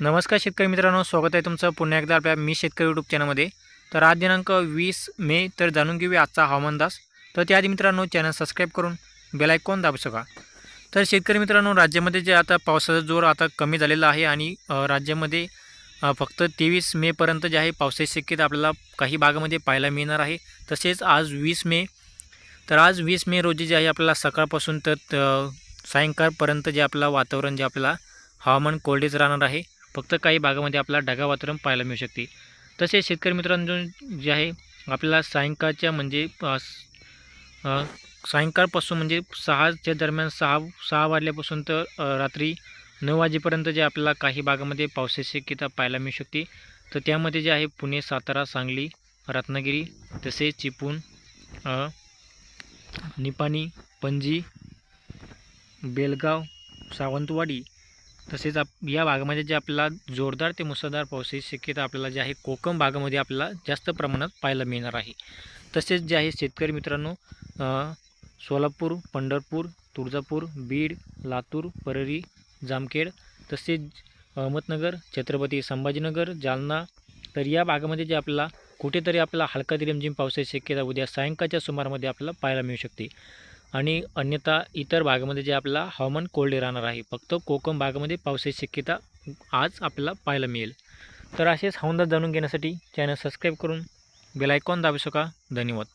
नमस्कार शेतकरी मित्रांनो स्वागत आहे तुमचं पुन्हा एकदा आपल्या मी शेतकरी यूट्यूब चॅनलमध्ये तर आज दिनांक वीस मे तर जाणून घेऊया आजचा हवामानदास तर त्याआधी मित्रांनो चॅनल सबस्क्राईब करून बेलायकॉन दाबू शका तर शेतकरी मित्रांनो राज्यामध्ये जे आता पावसाचा जोर आता कमी झालेला आहे आणि राज्यामध्ये फक्त तेवीस मेपर्यंत जे आहे पावसाची शक्यता आपल्याला काही भागामध्ये पाहायला मिळणार आहे. तसेच आज वीस मे तर आज वीस मे रोजी जे आहे आपल्याला सकाळपासून तर त- सायंकाळपर्यंत जे आपलं वातावरण जे आपल्याला हवामान कोरडेच राहणार आहे. फक्त काही भागामध्ये आपला ढगा वातावरण पाहायला मिळू शकते. तसेच शेतकरी मित्रांनो जे आहे आपल्याला सायंकाळच्या म्हणजे सायंकाळपासून म्हणजे सहाच्या दरम्यान सहा सहा वाजल्यापासून तर रात्री नऊ वाजेपर्यंत जे आपल्याला काही भागामध्ये पावसाची शक्यता पाहायला मिळू शकते. तर त्यामध्ये जे आहे पुणे सातारा सांगली रत्नागिरी तसेच चिपूण निपाणी पणजी बेलगाव सावंतवाडी तसेच आप या भागामध्ये जे आपल्याला जोरदार ते मुसळधार पावसाची शक्यता आपल्याला जे आहे कोकम भागामध्ये आपल्याला जास्त प्रमाणात पाहायला मिळणार आहे. तसेच जे आहे शेतकरी मित्रांनो सोलापूर पंढरपूर तुळजापूर बीड लातूर परळी जामखेड तसेच अहमदनगर छत्रपती संभाजीनगर जालना तर या भागामध्ये जे आपल्याला कुठेतरी आपल्याला हलका ते रिमझिम पावसाची शक्यता उद्या सायंकाळच्या सुमारामध्ये आपल्याला पाहायला मिळू शकते. आणि अन्यथा इतर भागामध्ये जे आपला हवामान कोरडे राहणार आहे फक्त कोकण भागामध्ये पावसाची शक्यता आज आपल्याला पाहायला मिळेल. तर असेच हवामान जाणून घेण्यासाठी चॅनल सबस्क्राईब करून बेलायकॉन दाबू शका धन्यवाद.